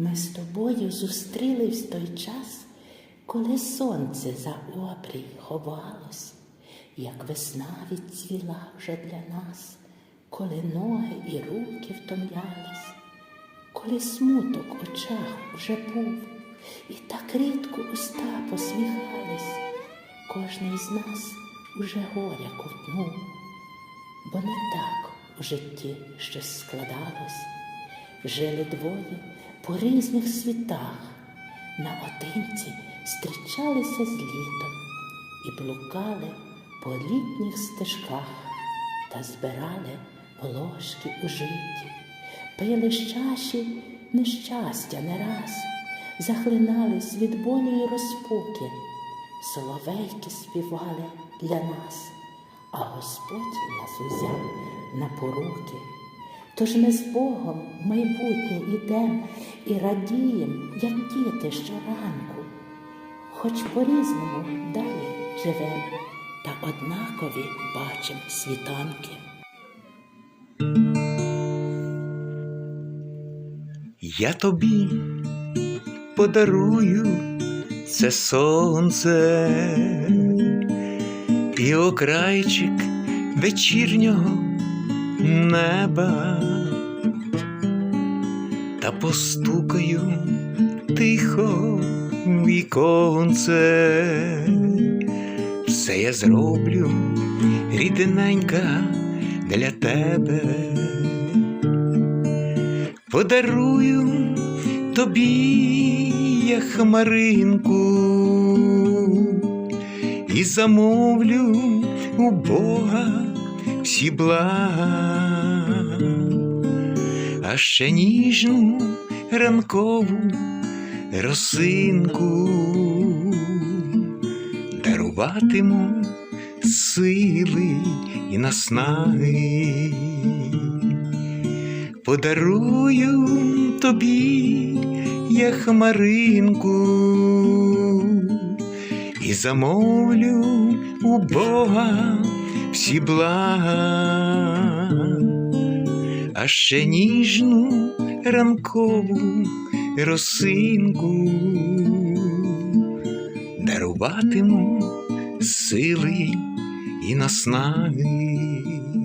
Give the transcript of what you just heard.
Ми з тобою зустрілись в той час, коли сонце за обрій ховалось, як весна відцвіла вже для нас, коли ноги і руки втомлялись, коли смуток в очах вже був, і так рідко уста посміхались, кожний з нас уже горя ковтнув, бо не так у житті щось складалось. Жили двоє по різних світах, наодинці зустрічалися з літом і блукали по літніх стежках та збирали волошки у житті, пили з нещастя не раз, захлинались від болю й розпуки, соловейки співали для нас, а Господь нас узяв на поруки. Тож ми з Богом в майбутнє ідем і радієм, як діти щоранку, хоч по-різному далі живем, та однакові бачим світанки. Я тобі подарую це сонце і окрайчик вечірнього неба, та постукаю тихо віконце. Все я зроблю, рідненька, для тебе подарую тобі я хмаринку і замовлю у Бога всі блага, а ще ніжну ранкову росинку даруватиму сили і наснаги. Подарую тобі я хмаринку і замовлю у Бога всі блага, а ще ніжну ранкову росинку даруватиму сили і наснаги.